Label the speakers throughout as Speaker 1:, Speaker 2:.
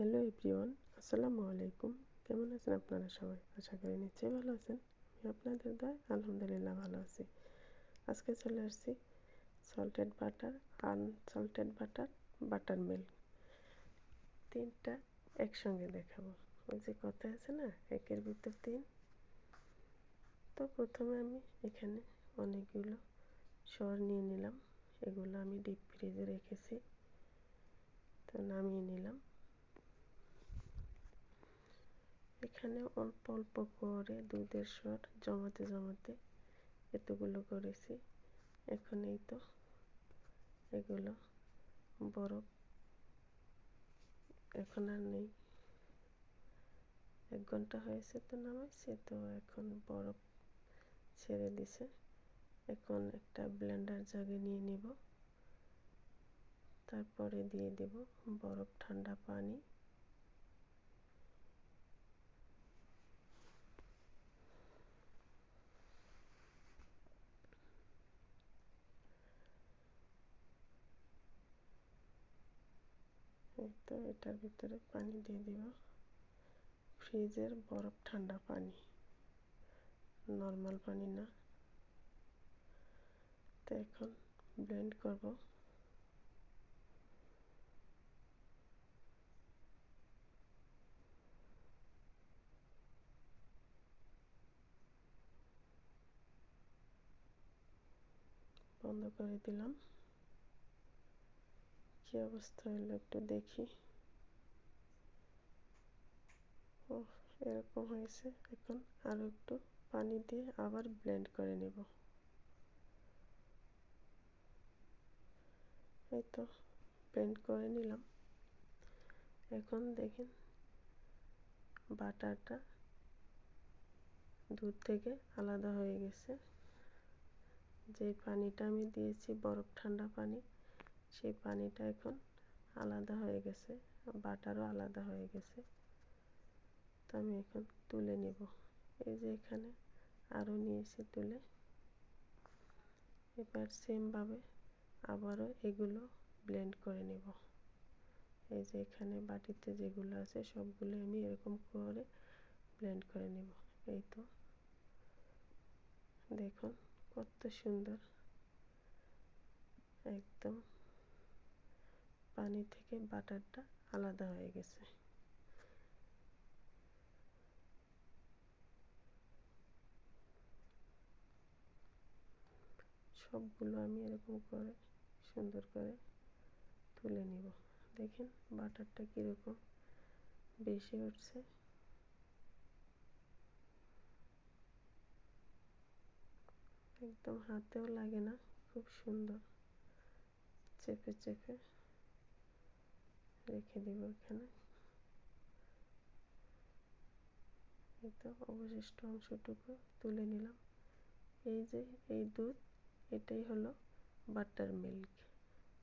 Speaker 1: Hello everyone আসসালামু আলাইকুম কেমন আছেন আপনারা সবাই? আশা করি নিশ্চয়ই ভালো আছেন। আমি আপনাদের দয় আলহামদুলিল্লাহ ভালো আছি। আজকে চলে আসছি salted butter unsalted butter butter milk তিনটা একসঙ্গে দেখাবো। ওই যে কথা আছে না, একের ভিতর তিন। তো প্রথমে আমি এখানে অনেকগুলো সর নিয়ে নিলাম। এগুলো আমি ডিপ ফ্রিজে রেখেছি। তো নামিয়ে নিলাম। এখানে অল্প অল্প করে দুধের স্বর জমাতে জমাতে এতগুলো করেছি। এখন এই তো এগুলো বরফ এখন আর নেই। এক ঘণ্টা হয়েছে তো নামাইছে, তো এখন বরফ ছেড়ে দিছে। এখন একটা ব্লেন্ডার জাগে নিয়ে নিব। তারপরে দিয়ে দেব বরফ ঠান্ডা পানি এই তো এটার ভিতরে পানি দিয়ে দিব। ফ্রিজের বরফ ঠান্ডা পানি। নর্মাল পানি না। তো এখন ব্লেন্ড করব। বন্ধ করে দিলাম। কি অবস্থা হলো একটু দেখি। ও এরকম হয়েছে। এখন আরও একটু পানি দিয়ে আবার ব্লেন্ড করে নেব। এই তো ব্লেন্ড করে নিলাম। এখন দেখেন বাটারটা দুধ থেকে আলাদা হয়ে গেছে। যে পানিটা আমি দিয়েছি, বরফ ঠান্ডা পানি সেই পানিটা এখন আলাদা হয়ে গেছে, বাটারও আলাদা হয়ে গেছে। তো আমি এখন তুলে নেব। এই যে এখানে আরও নিয়েছি তুলে। এবার সেমভাবে আবারও এগুলো ব্লেন্ড করে নেব। এই যে এখানে বাটিতে যেগুলো আছে সবগুলো আমি এরকম করে ব্লেন্ড করে নেব। এই তো। দেখুন কত সুন্দর। একদম পানি থেকে বাটারটা আলাদা হয়ে গেছে। সবগুলো আমি এরকম করে সুন্দর করে তুলে নিব। দেখেন বাটারটা কীরকম বেশি উঠছে। একদম হাতেও লাগে না, খুব সুন্দর। চেপে চেপে রেখে দিব এখানে। এই তো অবশিষ্ট অংশটুকু তুলে নিলাম। এই যে এই দুধ, এটাই হলো বাটার মিল্ক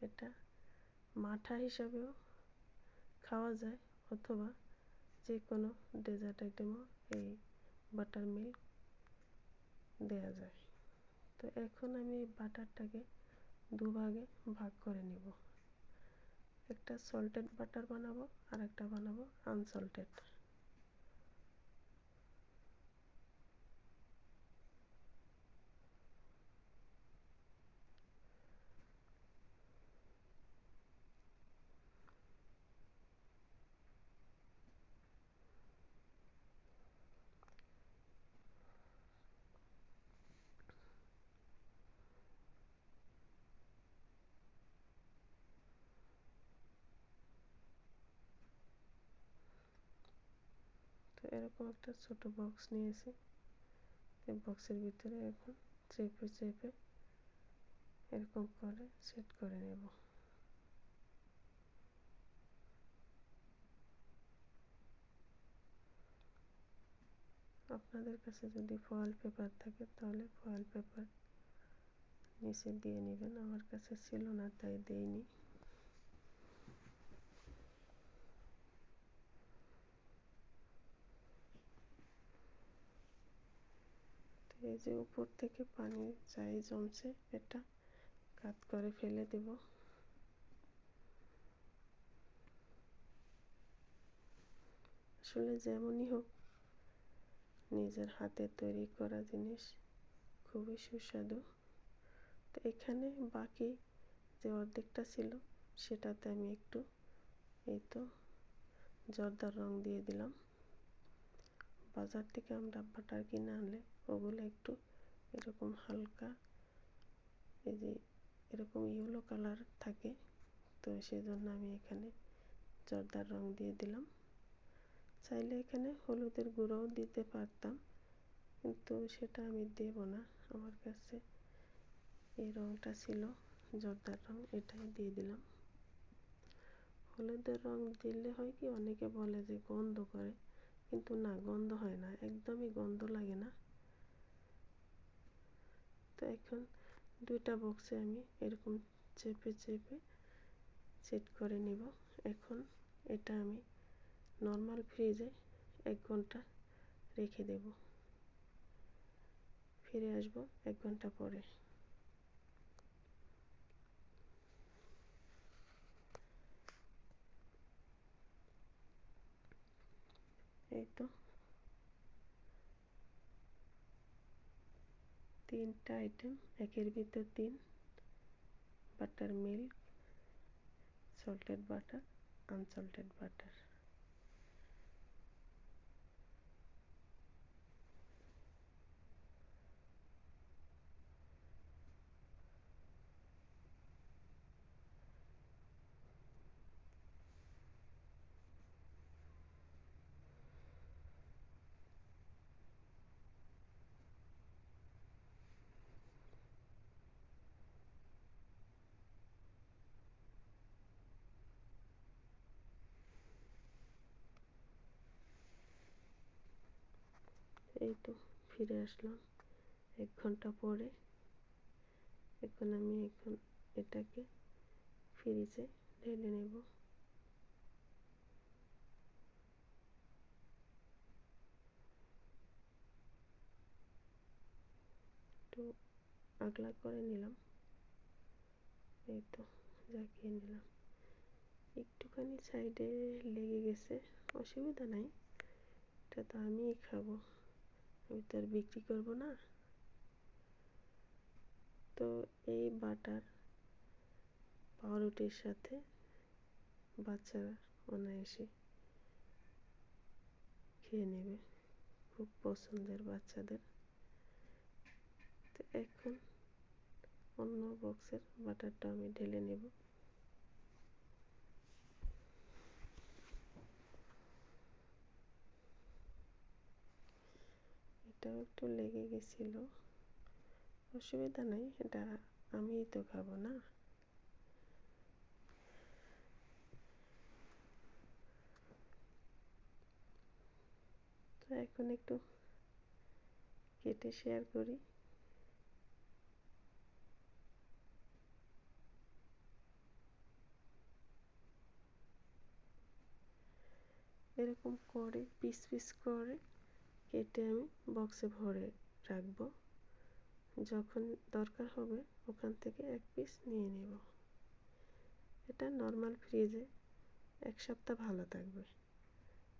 Speaker 1: এটা মাঠা হিসাবেও খাওয়া যায় অথবা যে কোনো ডেজার্ট আইটেমও এই বাটার মিল্ক দেয়া যায়। তো এখন আমি এই বাটারটাকে দুভাগে ভাগ করে নেব। একটা সল্টেড বাটার বানাবো আর একটা বানাবো আনসল্টেড এরকম একটা ছোট বক্স নিয়েছি। এই বক্সের ভিতরে এখন চেপে চেপে এরকম করে সেট করে নেব। আপনাদের কাছে যদি ফয়েল পেপার থাকে, তাহলে ফয়েল পেপার নিচে দিয়ে নেবেন। আমার কাছে ছিল না, তাই দেইনি। এই যে উপর থেকে পানি যাই জমছে, এটা কাত করে ফেলে দেব। আসলে যেমনই হোক, নিজের হাতে তৈরি করা জিনিস খুবই সুস্বাদু। তো এখানে বাকি যে অর্ধেকটা ছিল, সেটাতে আমি একটু এই তো জর্দার রং দিয়ে দিলাম। বাজার থেকে আমরা বাটার কিনে আনলে ওগুলো একটু এরকম হালকা এই যে এরকম ইয়েলো কালার থাকে, তো সেজন্য আমি এখানে জর্দার রং দিয়ে দিলাম। চাইলে এখানে হলুদের গুঁড়োও দিতে পারতাম, কিন্তু সেটা আমি দেব না। আমার কাছে এই রংটা ছিল, জর্দার রং, এটাই দিয়ে দিলাম। হলুদের রং দিলে হয় কি, অনেকে বলে যে গন্ধ করে, কিন্তু না, গন্ধ হয় না, একদমই গন্ধ লাগে না। তো এখন দুইটা বক্সে আমি এরকম চেপে চেপে সেট করে নিব। এখন এটা আমি নর্মাল ফ্রিজে এক ঘণ্টা রেখে দেব। ফিরে আসব এক ঘণ্টা পরে। এই তো। তিনটা আইটেম একের ভিতর তিন butter milk salted butter unsalted butter এই তো ফিরে আসলাম। এক ঘণ্টা পরে এখন আমি এখন এটাকে ফ্রিজে ঢেলে নেব। একটু আগলা করে নিলাম। এই তো জাকিয়ে নিলাম। একটুখানি সাইডে লেগে গেছে, অসুবিধা নাই। এটা তো আমিই খাব। আমি তো আর বিক্রি করব না। তো এই বাটার পাউরুটির সাথে বাচ্চারা অনায়াসে খেয়ে নেবে। খুব পছন্দের বাচ্চাদের। তো এখন অন্য বক্সের বাটারটা আমি ঢেলে নেব। এটাও একটু লেগে গেছিল। অসুবিধা নাই, এটা আমিই তো খাব না। তো এখন একটু কেটে শেয়ার করি। এরকম করে পিস পিস করে। কেটে আমি বক্সে ভরে রাখব। যখন দরকার হবে ওখান থেকে এক পিস নিয়ে নেব। এটা নর্মাল ফ্রিজে এক সপ্তাহ ভালো থাকবে।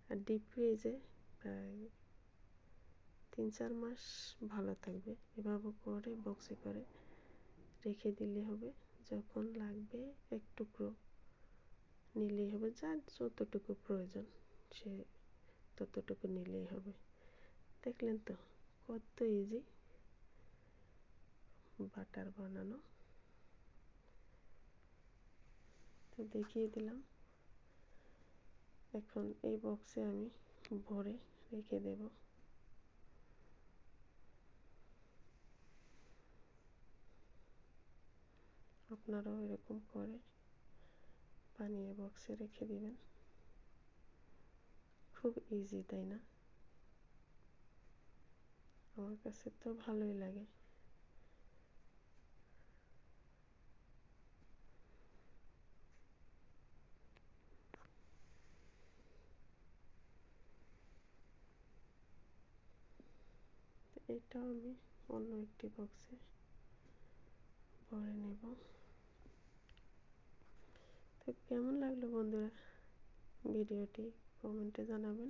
Speaker 1: আর ডিপ ফ্রিজে প্রায় তিন চার মাস ভালো থাকবে। এভাবে করে বক্সে করে রেখে দিলে হবে। যখন লাগবে এক টুকরো নিলেই হবে। যার যতটুকু প্রয়োজন সে ততটুকু নিলেই হবে। দেখলেন তো, কত ইজি বাটার বানানো। তো দেখিয়ে দিলাম। এখন এই বক্সে আমি ভরে রেখে দেব। আপনারাও এরকম করে বানিয়ে বক্সে রেখে দিবেন। খুব ইজি তাই না? আমার কাছে তো ভালোই লাগে। এটাও আমি অন্য একটি বক্সে ভরে নেব। তো কেমন লাগল বন্ধুরা? ভিডিওটি কমেন্টে জানাবেন।